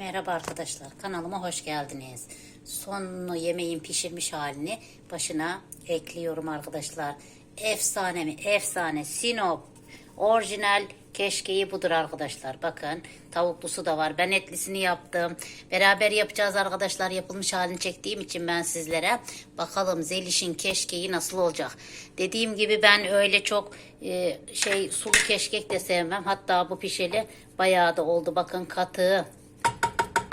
Merhaba arkadaşlar kanalıma hoş geldiniz. Sonunu yemeğin pişirmiş halini başına ekliyorum arkadaşlar. Efsane mi? Efsane. Sinop orijinal keşkeği budur arkadaşlar. Bakın tavuklusu da var. Ben etlisini yaptım. Beraber yapacağız arkadaşlar. Yapılmış halini çektiğim için ben sizlere. Bakalım Zeliş'in keşkeği nasıl olacak. Dediğim gibi ben öyle çok e, şey sulu keşkek de sevmem. Hatta bu pişeli bayağı da oldu. Bakın katı.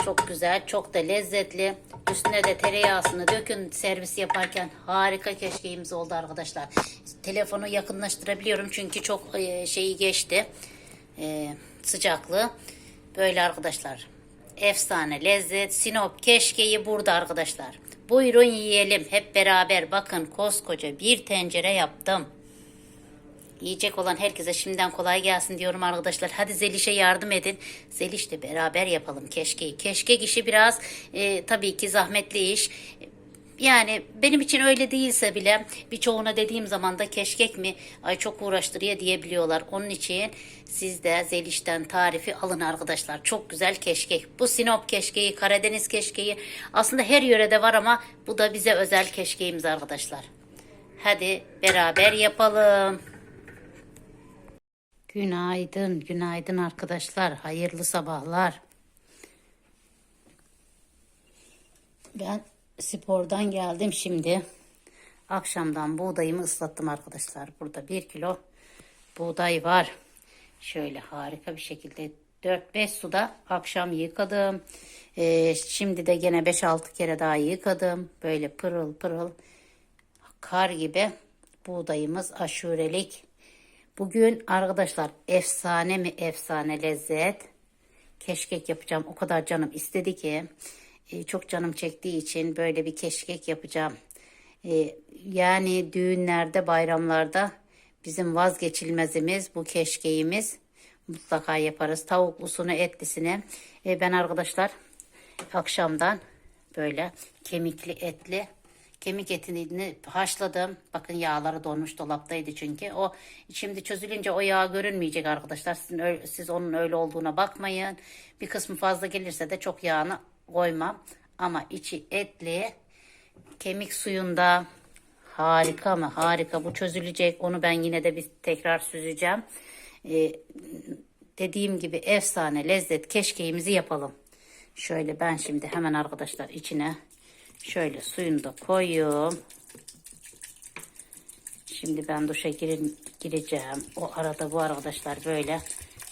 Çok güzel, çok da lezzetli. Üstüne de tereyağısını dökün servis yaparken harika keşkeğimiz oldu arkadaşlar. Telefonu yakınlaştırabiliyorum çünkü çok e, şeyi geçti. E, sıcaklığı. Böyle arkadaşlar. Efsane lezzet. Sinop keşkeği burada arkadaşlar. Buyurun yiyelim hep beraber. Bakın koskoca bir tencere yaptım. Yiyecek olan herkese şimdiden kolay gelsin diyorum arkadaşlar. Hadi Zeliş'e yardım edin. Zeliş'le beraber yapalım keşkeyi. Keşkek işi biraz e, tabii ki zahmetli iş. Yani benim için öyle değilse bile birçoğuna dediğim zaman da keşkek mi ay çok uğraştırıyor diyebiliyorlar. Onun için siz de Zeliş'ten tarifi alın arkadaşlar. Çok güzel keşkek. Bu Sinop keşkeği, Karadeniz keşkeği aslında her yörede var ama bu da bize özel keşkeğimiz arkadaşlar. Hadi beraber yapalım. Günaydın, günaydın arkadaşlar. Hayırlı sabahlar. Ben spordan geldim şimdi. Akşamdan buğdayımı ıslattım arkadaşlar. Burada bir kilo buğday var. Şöyle harika bir şekilde 4-5 suda akşam yıkadım. Ee, şimdi de gene 5-6 kere daha yıkadım. Böyle pırıl pırıl kar gibi buğdayımız aşurelik. Bugün arkadaşlar efsane mi efsane lezzet. Keşkek yapacağım. O kadar canım istedi ki. e, çok canım çektiği için böyle bir keşkek yapacağım. E, yani düğünlerde, bayramlarda bizim vazgeçilmezimiz bu keşkeğimiz. Mutlaka yaparız. Tavuklusunu, etlisini. E, ben arkadaşlar akşamdan böyle kemikli etli kemik etini haşladım. Bakın yağları donmuş dolaptaydı çünkü. O şimdi çözülünce o yağ görünmeyecek arkadaşlar. Sizin siz onun öyle olduğuna bakmayın. Bir kısmı fazla gelirse de çok yağını koymam. Ama içi etli kemik suyunda harika mı harika bu çözülecek. Onu ben yine de bir tekrar süzeceğim. Ee, dediğim gibi efsane lezzet keşkeğimizi yapalım. Şöyle ben şimdi hemen arkadaşlar içine şöyle suyunu da koyuyorum. Şimdi ben duşa girin, gireceğim. O arada bu arkadaşlar böyle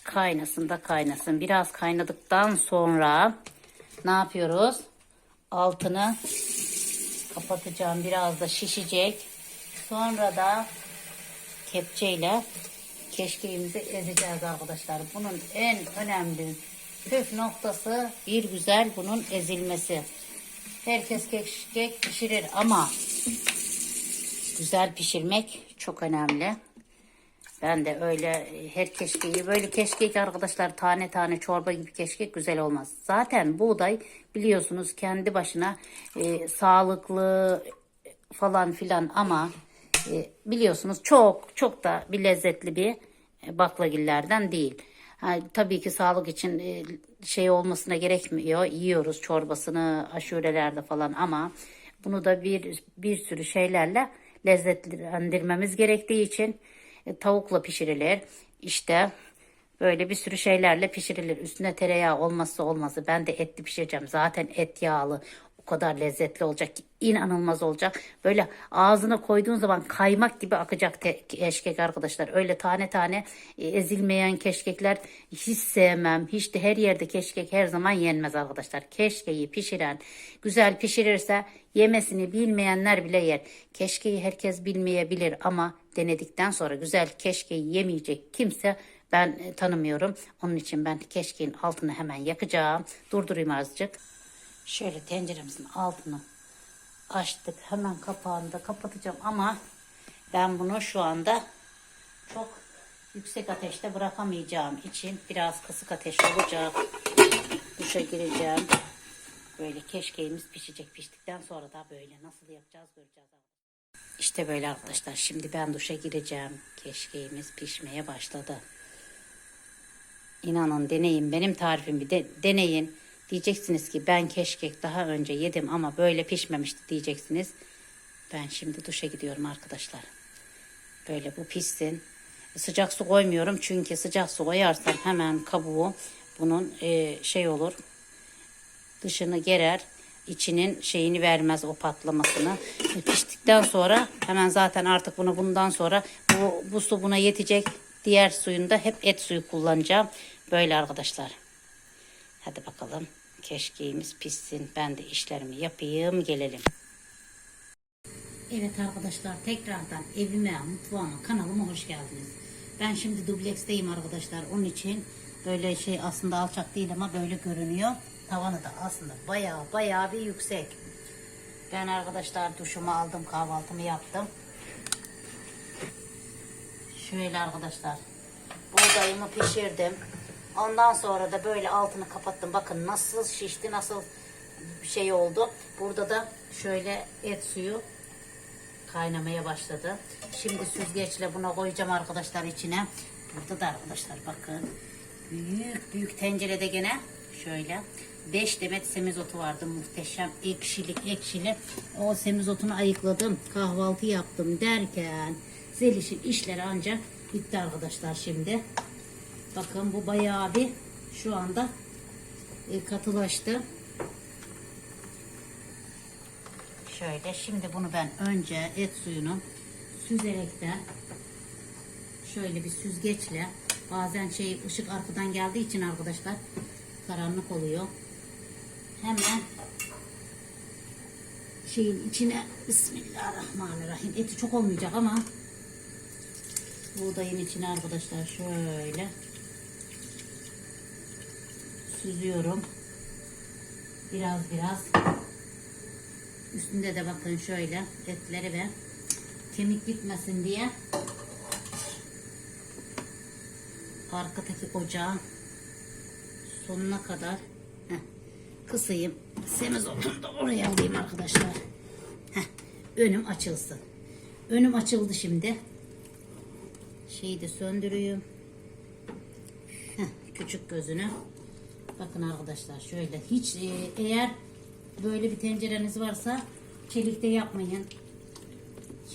kaynasın da kaynasın. Biraz kaynadıktan sonra ne yapıyoruz? Altını kapatacağım. Biraz da şişecek. Sonra da kepçeyle keşkeğimizi ezeceğiz arkadaşlar. Bunun en önemli püf noktası bir güzel bunun ezilmesi. Herkes keşkek pişirir ama güzel pişirmek çok önemli. Ben de öyle her keşkeği böyle keşkek arkadaşlar tane tane çorba gibi keşkek güzel olmaz. Zaten buğday biliyorsunuz kendi başına e, sağlıklı falan filan ama e, biliyorsunuz çok çok da bir lezzetli bir e, baklagillerden değil. Tabii ki sağlık için e, şey olmasına gerekmiyor. Yiyoruz çorbasını aşurelerde falan ama bunu da bir bir sürü şeylerle lezzetlendirmemiz gerektiği için e, tavukla pişirilir. İşte böyle bir sürü şeylerle pişirilir. Üstüne tereyağı olmazsa olmazı. Ben de etli pişireceğim. Zaten et yağlı. Kadar lezzetli olacak ki inanılmaz olacak. Böyle ağzına koyduğun zaman kaymak gibi akacak te- keşkek arkadaşlar. Öyle tane tane e, ezilmeyen keşkekler hiç sevmem. Hiç de her yerde keşkek her zaman yenmez arkadaşlar. Keşkeyi pişiren güzel pişirirse yemesini bilmeyenler bile yer. Keşkeyi herkes bilmeyebilir ama denedikten sonra güzel keşkeyi yemeyecek kimse ben e, tanımıyorum. Onun için ben keşkeğin altını hemen yakacağım. Durdurayım azıcık. Şöyle tenceremizin altını açtık. Hemen kapağını da kapatacağım ama ben bunu şu anda çok yüksek ateşte bırakamayacağım için biraz kısık ateş olacak. Duşa gireceğim. Böyle keşkeğimiz pişecek. Piştikten sonra da böyle nasıl yapacağız göreceğiz. İşte böyle arkadaşlar. Şimdi ben duşa gireceğim. Keşkeğimiz pişmeye başladı. İnanın deneyin. Benim tarifimi de, deneyin. Diyeceksiniz ki ben keşkek daha önce yedim ama böyle pişmemişti diyeceksiniz. Ben şimdi duşa gidiyorum arkadaşlar. Böyle bu pişsin. Sıcak su koymuyorum çünkü sıcak su koyarsam hemen kabuğu bunun e, şey olur. Dışını gerer. içinin şeyini vermez o patlamasını. Piştikten sonra hemen zaten artık bunu bundan sonra bu, bu su buna yetecek. Diğer suyunda hep et suyu kullanacağım. Böyle arkadaşlar. Hadi bakalım. Keşkeğimiz pişsin. Ben de işlerimi yapayım. Gelelim. Evet arkadaşlar tekrardan evime, mutfağıma, kanalıma hoş geldiniz. Ben şimdi dubleksteyim arkadaşlar. Onun için böyle şey aslında alçak değil ama böyle görünüyor. Tavanı da aslında bayağı bayağı bir yüksek. Ben arkadaşlar duşumu aldım, kahvaltımı yaptım. Şöyle arkadaşlar. Buğdayımı pişirdim. Ondan sonra da böyle altını kapattım. Bakın nasıl şişti, nasıl şey oldu. Burada da şöyle et suyu kaynamaya başladı. Şimdi süzgeçle buna koyacağım arkadaşlar içine. Burada da arkadaşlar bakın. Büyük büyük tencerede gene şöyle 5 demet semizotu vardı muhteşem ekşili ekşili. O semizotunu ayıkladım. Kahvaltı yaptım derken Zeliş'in işleri ancak bitti arkadaşlar şimdi. Bakın bu bayağı bir şu anda e, katılaştı. Şöyle şimdi bunu ben önce et suyunu süzerekten şöyle bir süzgeçle bazen şey ışık arkadan geldiği için arkadaşlar karanlık oluyor. Hemen şeyin içine Bismillahirrahmanirrahim eti çok olmayacak ama buğdayın içine arkadaşlar şöyle süzüyorum. Biraz biraz Üstünde de bakın şöyle etleri ve kemik gitmesin diye arkadaki ocağı sonuna kadar heh, kısayım. Semizotunu da oraya alayım arkadaşlar. Heh, önüm açılsın. Önüm açıldı şimdi. Şeyi de söndürüyorum. Heh, küçük gözünü. Bakın arkadaşlar şöyle hiç e, eğer böyle bir tencereniz varsa çelikte yapmayın.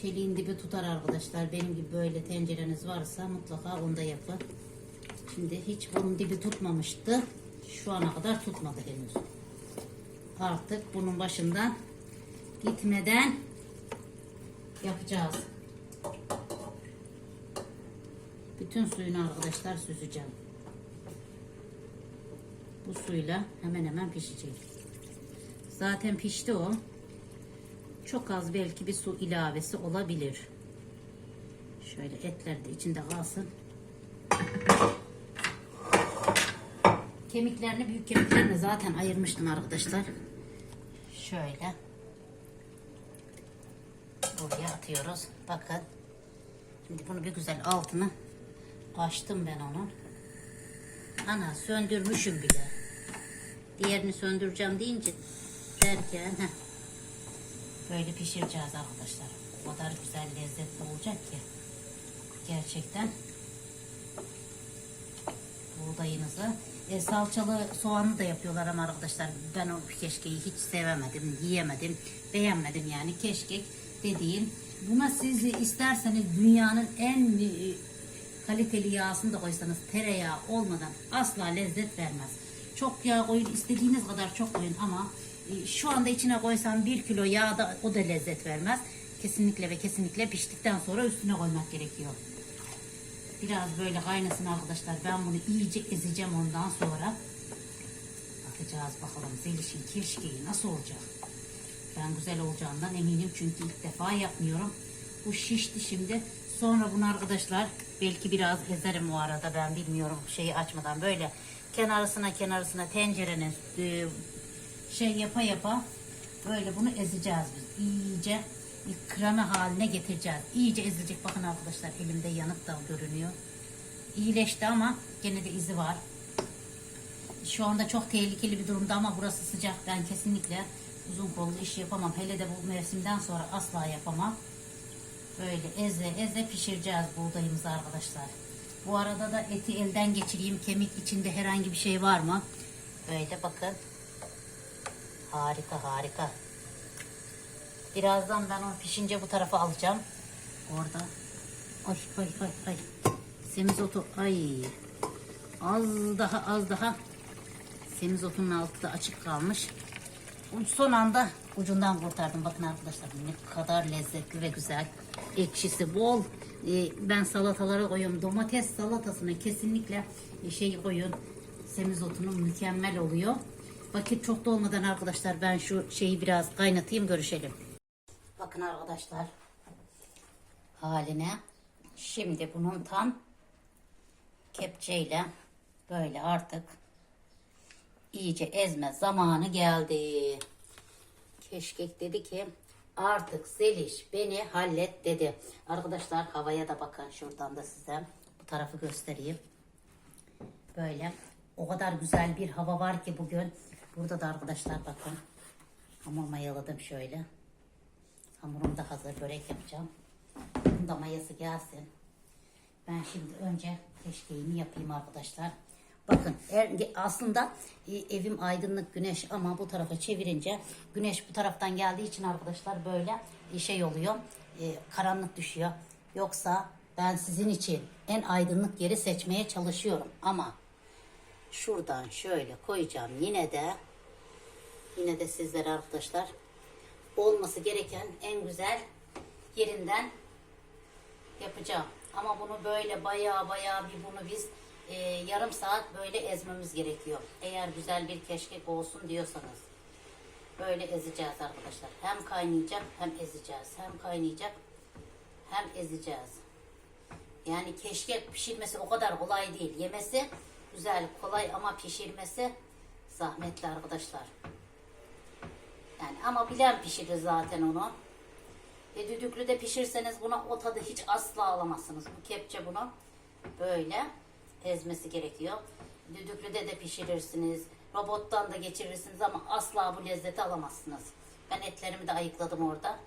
Çeliğin dibi tutar arkadaşlar. Benim gibi böyle tencereniz varsa mutlaka onda yapın. Şimdi hiç bunun dibi tutmamıştı. Şu ana kadar tutmadı henüz. Artık bunun başından gitmeden yapacağız. Bütün suyunu arkadaşlar süzeceğim. Bu suyla hemen hemen pişecek. Zaten pişti o. Çok az belki bir su ilavesi olabilir. Şöyle etler de içinde kalsın. Kemiklerini büyük kemiklerini zaten ayırmıştım arkadaşlar. Şöyle. Buraya atıyoruz. Bakın. Şimdi bunu bir güzel altını açtım ben onun. Ana söndürmüşüm bile. Diğerini söndüreceğim deyince derken heh, böyle pişireceğiz arkadaşlar. O kadar güzel lezzetli olacak ki. Gerçekten buğdayınızı e, salçalı soğanlı da yapıyorlar ama arkadaşlar ben o keşkeyi hiç sevemedim, yiyemedim, beğenmedim yani keşkek dediğim. Buna siz isterseniz dünyanın en e, kaliteli yağsını da koysanız tereyağı olmadan asla lezzet vermez. Çok yağ koyun istediğiniz kadar çok koyun ama e, şu anda içine koysam bir kilo yağ da o da lezzet vermez. Kesinlikle ve kesinlikle piştikten sonra üstüne koymak gerekiyor. Biraz böyle kaynasın arkadaşlar. Ben bunu iyice ezeceğim ondan sonra. Bakacağız bakalım Zeliş'in keşkeği nasıl olacak. Ben güzel olacağından eminim çünkü ilk defa yapmıyorum. Bu şişti şimdi. Sonra bunu arkadaşlar belki biraz ezerim o arada ben bilmiyorum şeyi açmadan böyle kenarısına kenarısına tencerenin e, şey yapa yapa böyle bunu ezeceğiz biz. İyice krema haline getireceğiz. İyice ezilecek. Bakın arkadaşlar elimde yanık da görünüyor. İyileşti ama gene de izi var. Şu anda çok tehlikeli bir durumda ama burası sıcak. Ben kesinlikle uzun kollu iş yapamam. Hele de bu mevsimden sonra asla yapamam. Böyle eze eze pişireceğiz buğdayımızı arkadaşlar. Bu arada da eti elden geçireyim. Kemik içinde herhangi bir şey var mı? Böyle bakın. Harika harika. Birazdan ben onu pişince bu tarafa alacağım. Orada. Ay ay ay ay. Semizotu ay. Az daha az daha. Semizotunun altı da açık kalmış. Son anda ucundan kurtardım. Bakın arkadaşlar ne kadar lezzetli ve güzel. Ekşisi bol. Ee, ben salatalara koyuyorum. Domates salatasına kesinlikle şey koyun. Semizotunun mükemmel oluyor. Vakit çok da olmadan arkadaşlar ben şu şeyi biraz kaynatayım görüşelim. Bakın arkadaşlar haline. Şimdi bunun tam kepçeyle böyle artık iyice ezme zamanı geldi. Keşkek dedi ki artık Zeliş beni hallet dedi. Arkadaşlar havaya da bakın şuradan da size bu tarafı göstereyim. Böyle o kadar güzel bir hava var ki bugün. Burada da arkadaşlar bakın hamur mayaladım şöyle. Hamurum da hazır börek yapacağım. Bunun da mayası gelsin. Ben şimdi önce keşkeğimi yapayım arkadaşlar. Bakın er- aslında e, evim aydınlık güneş ama bu tarafa çevirince güneş bu taraftan geldiği için arkadaşlar böyle e, şey oluyor. e, karanlık düşüyor. Yoksa ben sizin için en aydınlık yeri seçmeye çalışıyorum ama şuradan şöyle koyacağım yine de yine de sizlere arkadaşlar olması gereken en güzel yerinden yapacağım. Ama bunu böyle baya baya bir bunu biz e, yarım saat böyle ezmemiz gerekiyor. Eğer güzel bir keşkek olsun diyorsanız. Böyle ezeceğiz arkadaşlar. Hem kaynayacak hem ezeceğiz. Hem kaynayacak hem ezeceğiz. Yani keşkek pişirmesi o kadar kolay değil. Yemesi güzel, kolay ama pişirmesi zahmetli arkadaşlar. Yani ama bilen pişirir zaten onu. E, düdüklüde pişirseniz buna o tadı hiç asla alamazsınız. Bu kepçe bunu böyle ezmesi gerekiyor. Düdüklüde de pişirirsiniz. Robottan da geçirirsiniz ama asla bu lezzeti alamazsınız. Ben etlerimi de ayıkladım orada.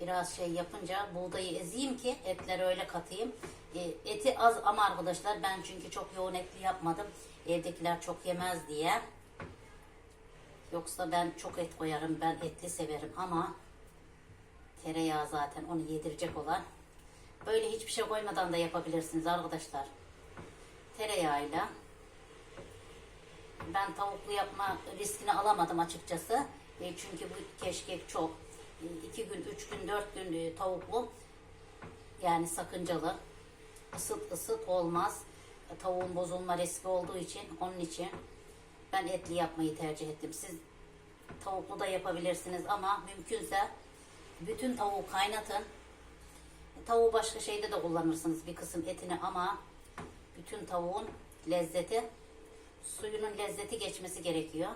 Biraz şey yapınca buğdayı ezeyim ki etleri öyle katayım. E, eti az ama arkadaşlar ben çünkü çok yoğun etli yapmadım. Evdekiler çok yemez diye. Yoksa ben çok et koyarım. Ben etli severim ama tereyağı zaten onu yedirecek olan. Böyle hiçbir şey koymadan da yapabilirsiniz arkadaşlar. Tereyağıyla. Ben tavuklu yapma riskini alamadım açıkçası. E, çünkü bu keşkek çok. E, iki gün, üç gün, dört gün e, tavuklu. Yani sakıncalı. Isıt ısıt olmaz. E, tavuğun bozulma riski olduğu için onun için ben etli yapmayı tercih ettim. Siz tavuklu da yapabilirsiniz ama mümkünse bütün tavuğu kaynatın. Tavuğu başka şeyde de kullanırsınız bir kısım etini ama bütün tavuğun lezzeti suyunun lezzeti geçmesi gerekiyor.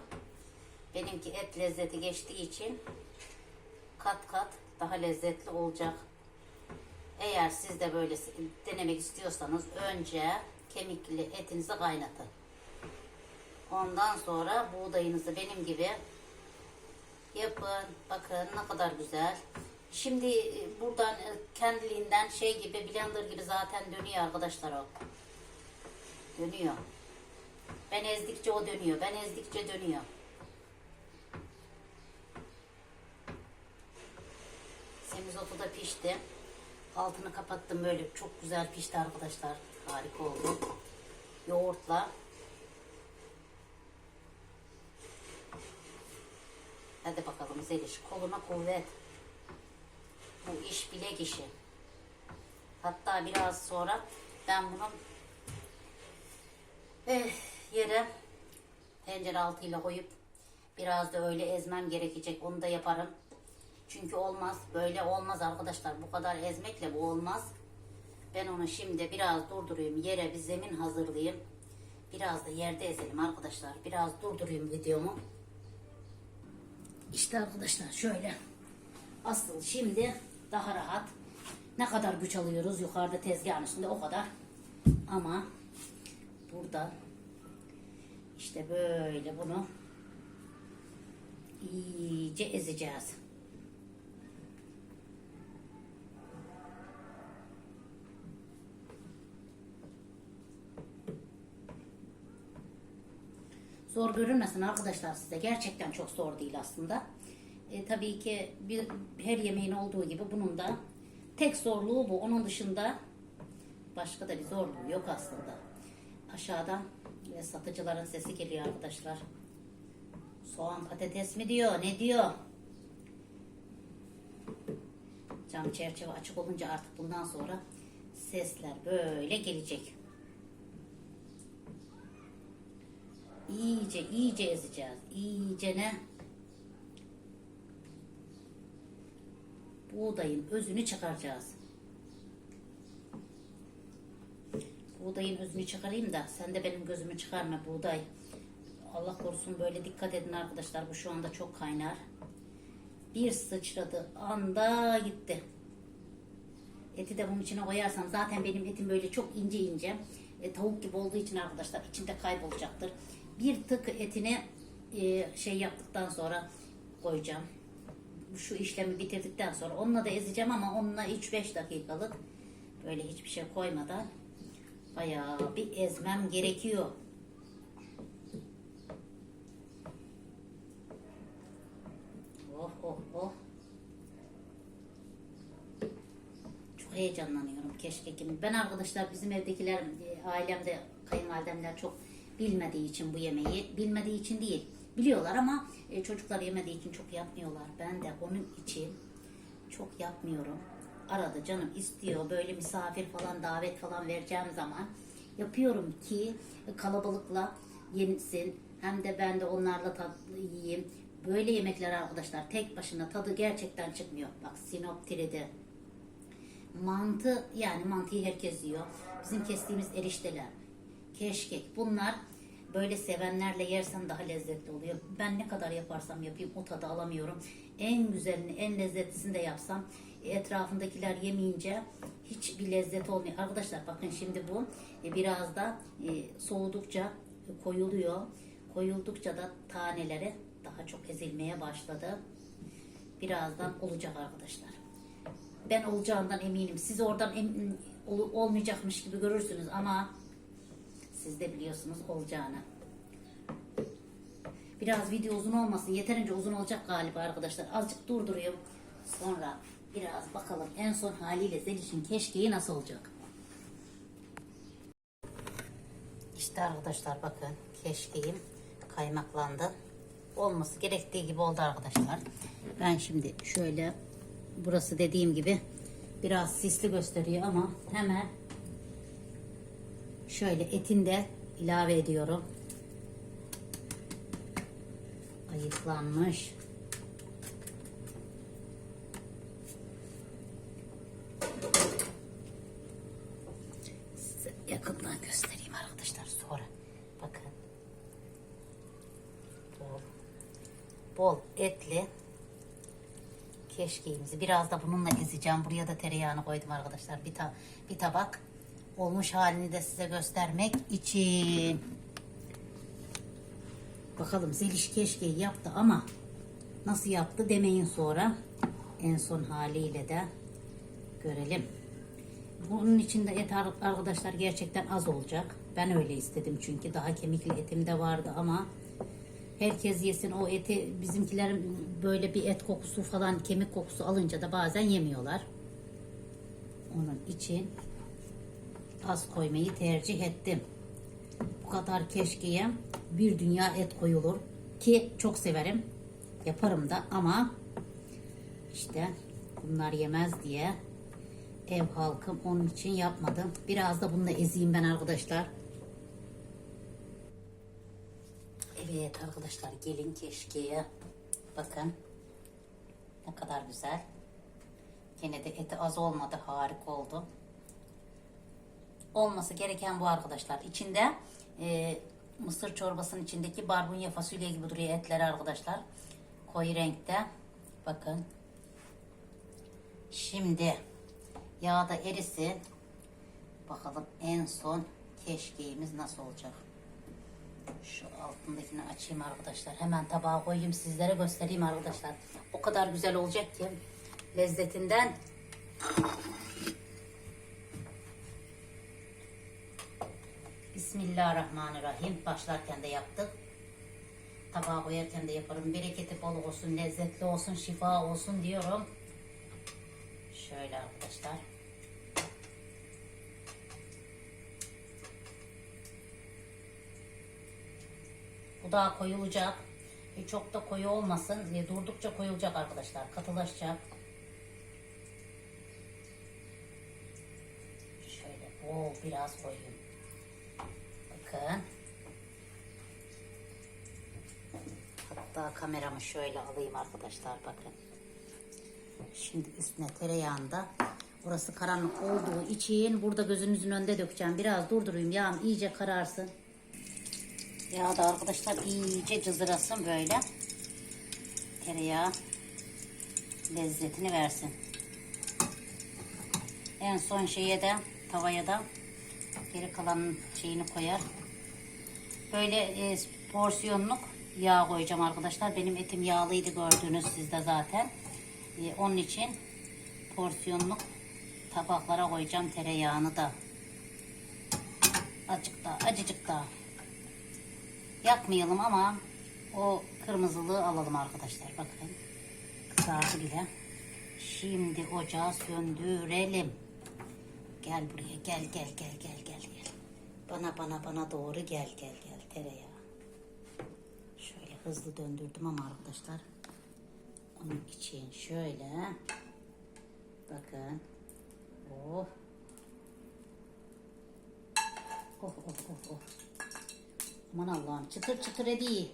Benimki et lezzeti geçtiği için kat kat daha lezzetli olacak. Eğer siz de böyle denemek istiyorsanız önce kemikli etinizi kaynatın. Ondan sonra buğdayınızı benim gibi yapın. Bakın ne kadar güzel. Şimdi e, buradan e, kendiliğinden şey gibi blender gibi zaten dönüyor arkadaşlar o. Dönüyor. Ben ezdikçe o dönüyor. Ben ezdikçe dönüyor. Semizotu da pişti. Altını kapattım böyle çok güzel pişti arkadaşlar. Harika oldu. Yoğurtla Hadi bakalım Zeliş koluna kuvvet. Bu iş bilek işi. Hatta biraz sonra ben bunu eh, yere tencere altıyla koyup biraz da öyle ezmem gerekecek. Onu da yaparım. Çünkü olmaz. Böyle olmaz arkadaşlar. Bu kadar ezmekle bu olmaz. Ben onu şimdi biraz durdurayım. Yere bir zemin hazırlayayım. Biraz da yerde ezelim arkadaşlar. Biraz durdurayım videomu. İşte arkadaşlar şöyle. Asıl şimdi daha rahat. Ne kadar güç alıyoruz yukarıda tezgahın üstünde o kadar. Ama burada işte böyle bunu iyice ezeceğiz. zor görünmesin arkadaşlar size. Gerçekten çok zor değil aslında. E, tabii ki bir, her yemeğin olduğu gibi bunun da tek zorluğu bu. Onun dışında başka da bir zorluğu yok aslında. Aşağıdan e, satıcıların sesi geliyor arkadaşlar. Soğan patates mi diyor ne diyor? Cam çerçeve açık olunca artık bundan sonra sesler böyle gelecek. İyice iyice ezeceğiz. İyice ne? Buğdayın özünü çıkaracağız. Buğdayın özünü çıkarayım da sen de benim gözümü çıkarma buğday. Allah korusun böyle dikkat edin arkadaşlar. Bu şu anda çok kaynar. Bir sıçradı anda gitti. Eti de bunun içine koyarsam zaten benim etim böyle çok ince ince. E, tavuk gibi olduğu için arkadaşlar içinde kaybolacaktır. Bir tık etini e, şey yaptıktan sonra koyacağım. Şu işlemi bitirdikten sonra onunla da ezeceğim ama onunla 3-5 dakikalık böyle hiçbir şey koymadan bayağı bir ezmem gerekiyor. Oh oh oh. Çok heyecanlanıyorum keşke kim. Ben arkadaşlar bizim evdekiler, e, ailemde, kayınvalidemler çok bilmediği için bu yemeği, bilmediği için değil. Biliyorlar ama e, çocuklar yemediği için çok yapmıyorlar. Ben de onun için çok yapmıyorum. Arada canım istiyor böyle misafir falan davet falan vereceğim zaman yapıyorum ki kalabalıkla yensin. Hem de ben de onlarla tatlı yiyeyim. Böyle yemekler arkadaşlar tek başına tadı gerçekten çıkmıyor. Bak Sinop. Mantı yani mantıyı herkes yiyor. Bizim kestiğimiz erişteler, keşkek bunlar böyle sevenlerle yersen daha lezzetli oluyor. Ben ne kadar yaparsam yapayım o tadı alamıyorum. En güzelini, en lezzetlisini de yapsam etrafındakiler yemeyince hiç bir lezzet olmuyor. Arkadaşlar bakın şimdi bu e, biraz da e, soğudukça koyuluyor. Koyuldukça da taneleri daha çok ezilmeye başladı. Birazdan olacak arkadaşlar. Ben olacağından eminim. Siz oradan em- ol- olmayacakmış gibi görürsünüz ama siz de biliyorsunuz olacağını. Biraz video uzun olmasın. Yeterince uzun olacak galiba arkadaşlar. Azıcık durduruyorum. Sonra biraz bakalım en son haliyle Zeliş'in keşkeği nasıl olacak. İşte arkadaşlar bakın keşkeğim kaymaklandı. Olması gerektiği gibi oldu arkadaşlar. Ben şimdi şöyle burası dediğim gibi biraz sisli gösteriyor ama hemen şöyle etini de ilave ediyorum. Ayıklanmış. Size yakından göstereyim arkadaşlar sonra. Bakın. Bol, bol etli keşkeğimizi biraz da bununla ezeceğim. Buraya da tereyağını koydum arkadaşlar. Bir, ta bir tabak olmuş halini de size göstermek için. Bakalım Zeliş keşkeği yaptı ama nasıl yaptı demeyin sonra. En son haliyle de görelim. Bunun içinde et ar- arkadaşlar gerçekten az olacak. Ben öyle istedim çünkü daha kemikli etim de vardı ama herkes yesin o eti bizimkilerin böyle bir et kokusu falan kemik kokusu alınca da bazen yemiyorlar. Onun için az koymayı tercih ettim. Bu kadar keşkeye bir dünya et koyulur ki çok severim. Yaparım da ama işte bunlar yemez diye ev halkım onun için yapmadım. Biraz da bununla ezeyim ben arkadaşlar. Evet arkadaşlar gelin keşkeye. Bakın ne kadar güzel. Gene de eti az olmadı harika oldu. Olması gereken bu arkadaşlar. İçinde e, mısır çorbasının içindeki barbunya fasulye gibi duruyor etleri arkadaşlar. Koyu renkte. Bakın. Şimdi yağda erisin. Bakalım en son keşkeğimiz nasıl olacak. Şu altındakini açayım arkadaşlar. Hemen tabağa koyayım sizlere göstereyim arkadaşlar. O kadar güzel olacak ki lezzetinden Bismillahirrahmanirrahim. Başlarken de yaptık. tabağa koyarken de yaparım. Bereketi bol olsun, lezzetli olsun, şifa olsun diyorum. Şöyle arkadaşlar. Bu daha koyulacak. E, çok da koyu olmasın. E, durdukça koyulacak arkadaşlar. Katılaşacak. Şöyle bol biraz koyayım. Bakın. Hatta kameramı şöyle alayım arkadaşlar bakın. Şimdi üstüne tereyağında orası karanlık olduğu için burada gözünüzün önünde dökeceğim. Biraz durdurayım yağım iyice kararsın. Yağ da arkadaşlar iyice cızırasın böyle. Tereyağı lezzetini versin. En son şeye de tavaya da geri kalan şeyini koyar. Böyle e, porsiyonluk yağ koyacağım arkadaşlar. Benim etim yağlıydı gördüğünüz sizde zaten. E, onun için porsiyonluk tabaklara koyacağım tereyağını da. Azıcık daha, acıcık daha. Yakmayalım ama o kırmızılığı alalım arkadaşlar. Bakın kızardı bile. Şimdi ocağı söndürelim. Gel buraya gel gel gel gel gel. Bana bana bana doğru gel gel gel tereyağı. Şöyle hızlı döndürdüm ama arkadaşlar. Onun için şöyle. Bakın. Oh. Oh oh oh oh. Aman Allah'ım çıtır çıtır ediyor.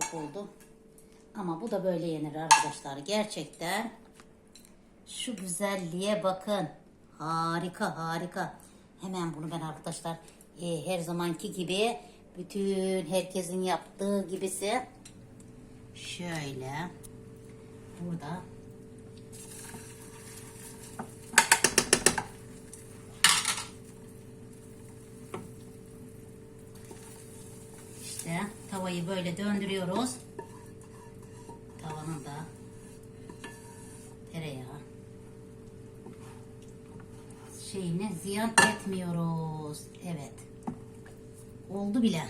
Çok oldu. Ama bu da böyle yenir arkadaşlar. Gerçekten şu güzelliğe bakın. Harika harika. Hemen bunu ben arkadaşlar e, her zamanki gibi bütün herkesin yaptığı gibisi. Şöyle. Burada. İşte tavayı böyle döndürüyoruz. Tavanın da tereyağı şeyini ziyan etmiyoruz. Evet. Oldu bile.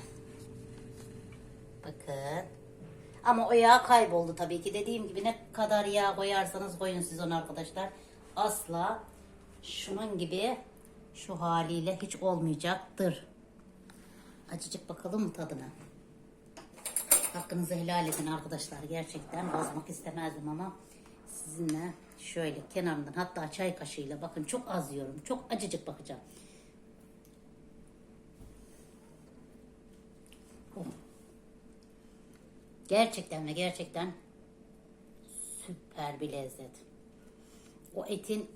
Bakın. Ama o yağ kayboldu tabii ki. Dediğim gibi ne kadar yağ koyarsanız koyun siz onu arkadaşlar. Asla şunun gibi şu haliyle hiç olmayacaktır. Acıcık bakalım tadına? Hakkınızı helal edin arkadaşlar. Gerçekten bozmak istemezdim ama sizinle şöyle kenarından hatta çay kaşığıyla bakın çok az yiyorum. Çok acıcık bakacağım. Oh. Gerçekten ve gerçekten süper bir lezzet. O etin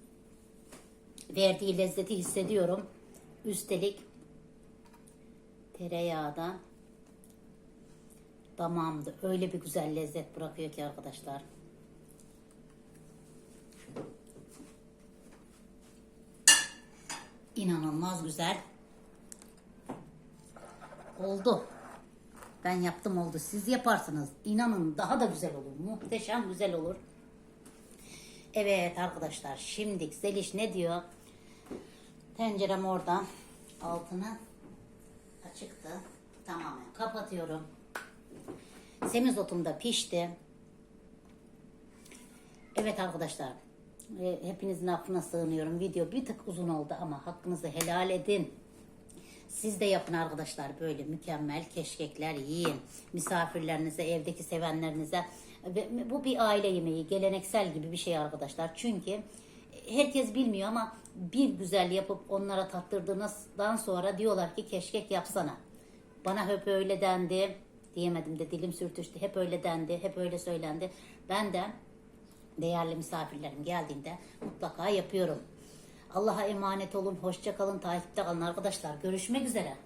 verdiği lezzeti hissediyorum. Üstelik tereyağdan damağımda öyle bir güzel lezzet bırakıyor ki arkadaşlar. İnanılmaz güzel. Oldu. Ben yaptım oldu. Siz yaparsınız. İnanın daha da güzel olur. Muhteşem güzel olur. Evet arkadaşlar. Şimdi Zeliş ne diyor? Tencerem orada. Altını açıktı. Tamamen kapatıyorum. Semizotum da pişti. Evet arkadaşlar. Hepinizin affına sığınıyorum. Video bir tık uzun oldu ama hakkınızı helal edin. Siz de yapın arkadaşlar böyle mükemmel keşkekler yiyin. Misafirlerinize, evdeki sevenlerinize. Ve Bu bir aile yemeği, geleneksel gibi bir şey arkadaşlar. Çünkü herkes bilmiyor ama bir güzel yapıp onlara tattırdığınızdan sonra diyorlar ki keşkek yapsana. Bana hep öyle dendi. Diyemedim de dilim sürtüştü. Hep öyle dendi, hep öyle söylendi. Ben de değerli misafirlerim geldiğinde mutlaka yapıyorum. Allah'a emanet olun, hoşça kalın, takipte kalın arkadaşlar. Görüşmek üzere.